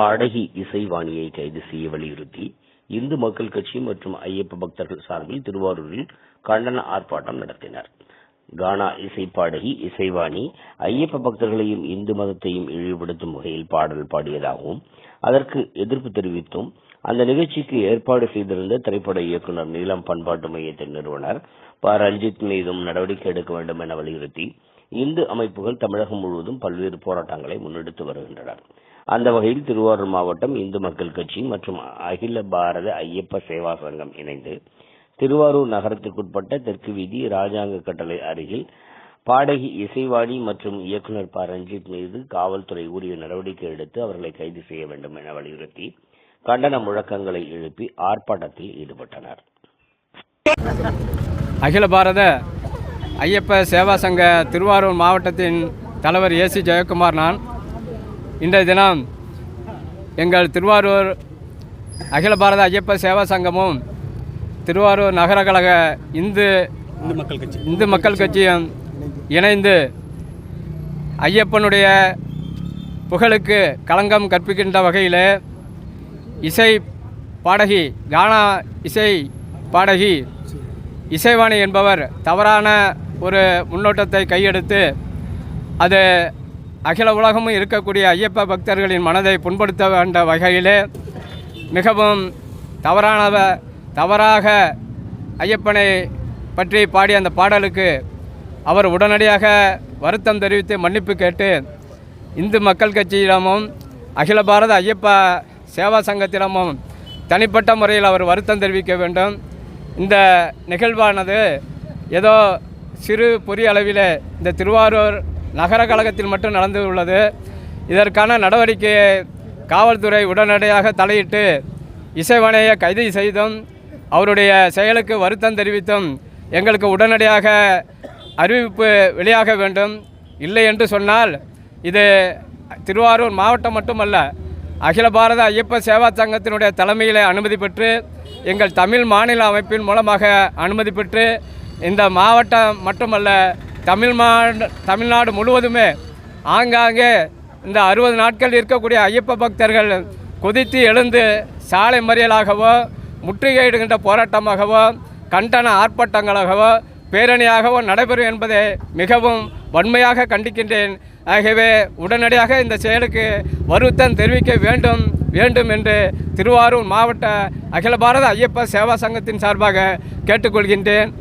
பாடகி இசைவாணியை கைது செய்ய வலியுறுத்தி இந்து மக்கள் கட்சி மற்றும் ஐயப்ப பக்தர்கள் சார்பில் திருவாரூரில் கண்டன ஆர்ப்பாட்டம் நடத்தினர். கானா இசை பாடகி இசைவாணி ஐயப்ப பக்தர்களையும் இந்து மதத்தையும் இழிவுபடுத்தும் வகையில் பாடல் பாடியதாகவும் அதற்கு எதிர்ப்பு தெரிவித்தும் அந்த நிகழ்ச்சிக்கு ஏற்பாடு செய்திருந்த திரைப்பட இயக்குனர் நீலம் பண்பாட்டு மையத்தின் நிறுவனர் ப. ரஞ்சித் மீதும் நடவடிக்கை எடுக்க வேண்டும் என வலியுறுத்தி இந்து அமைப்புகள் தமிழகம் முழுவதும் பல்வேறு போராட்டங்களை முன்னெடுத்து வருகின்றனர். அந்த வகையில் திருவாரூர் மாவட்டம் இந்து மக்கள் கட்சி மற்றும் அகில பாரத ஐயப்ப சேவா சங்கம் இணைந்து திருவாரூர் நகரத்திற்குட்பட்ட தெற்கு வீதி ராஜாங்க கட்டளை அருகில் பாடகி இசைவாணி மற்றும் இயக்குனர் ப. ரஞ்சித் மீது காவல்துறை உரிய நடவடிக்கை எடுத்து அவர்களை கைது செய்ய வேண்டும் என வலியுறுத்தி கண்டன முழக்கங்களை எழுப்பி ஆர்ப்பாட்டத்தில் ஈடுபட்டனர். அகில பாரத ஐயப்ப சேவா சங்க திருவாரூர் மாவட்டத்தின் தலைவர் ஏசி ஜெயக்குமார் நான் இன்றைய தினம் எங்கள் திருவாரூர் அகில பாரத ஐயப்ப சேவா சங்கமும் திருவாரூர் நகர கழக இந்து இந்து மக்கள் கட்சி. இந்து மக்கள் கட்சியும் இணைந்து ஐயப்பனுடைய புகழுக்கு களங்கம் கற்பிக்கின்ற வகையில் இசை பாடகி கானா இசை பாடகி இசைவாணி என்பவர் தவறான ஒரு முன்னோட்டத்தை கையெடுத்து அது அகில உலகமும் இருக்கக்கூடிய ஐயப்ப பக்தர்களின் மனதை புண்படுத்த வேண்ட வகையிலே மிகவும் தவறானவ தவறாக ஐயப்பனை பற்றி பாடிய அந்த பாடலுக்கு அவர் உடனடியாக வருத்தம் தெரிவித்து மன்னிப்பு கேட்டு இந்து மக்கள் கட்சியிடமும் அகில பாரத ஐயப்ப சேவா சங்கத்திடமும் தனிப்பட்ட முறையில் அவர் வருத்தம் தெரிவிக்க வேண்டும். இந்த நிகழ்வானது ஏதோ சிறு பொறிய அளவில் இந்த திருவாரூர் நகர கழகத்தில் மட்டும் நடந்து உள்ளது. இதற்கான நடவடிக்கையை காவல்துறை உடனடியாக தலையிட்டு இசைவனையை கைது செய்தும் அவருடைய செயலுக்கு வருத்தம் தெரிவித்தும் எங்களுக்கு உடனடியாக அறிவிப்பு வெளியாக வேண்டும். இல்லை என்று சொன்னால் இது திருவாரூர் மாவட்டம் மட்டுமல்ல அகில பாரத ஐயப்ப சேவா சங்கத்தினுடைய தலைமையில் அனுமதி பெற்று எங்கள் தமிழ் மாநில அமைப்பின் மூலமாக அனுமதி பெற்று இந்த மாவட்டம் மட்டுமல்ல தமிழ் தமிழ்நாடு முழுவதுமே ஆங்காங்கே இந்த அறுபது நாட்கள் இருக்கக்கூடிய ஐயப்ப பக்தர்கள் கொதித்து எழுந்து சாலை மறியலாகவோ முற்றுகையிடுகின்ற போராட்டமாகவோ கண்டன ஆர்ப்பாட்டங்களாகவோ பேரணியாகவோ நடைபெறும் என்பதை மிகவும் வன்மையாக கண்டிக்கின்றேன். ஆகவே உடனடியாக இந்த செயலுக்கு வருத்தம் தெரிவிக்க வேண்டும் வேண்டும் என்று திருவாரூர் மாவட்ட அகில பாரத ஐயப்ப சேவா சங்கத்தின் சார்பாக கேட்டுக்கொள்கின்றேன்.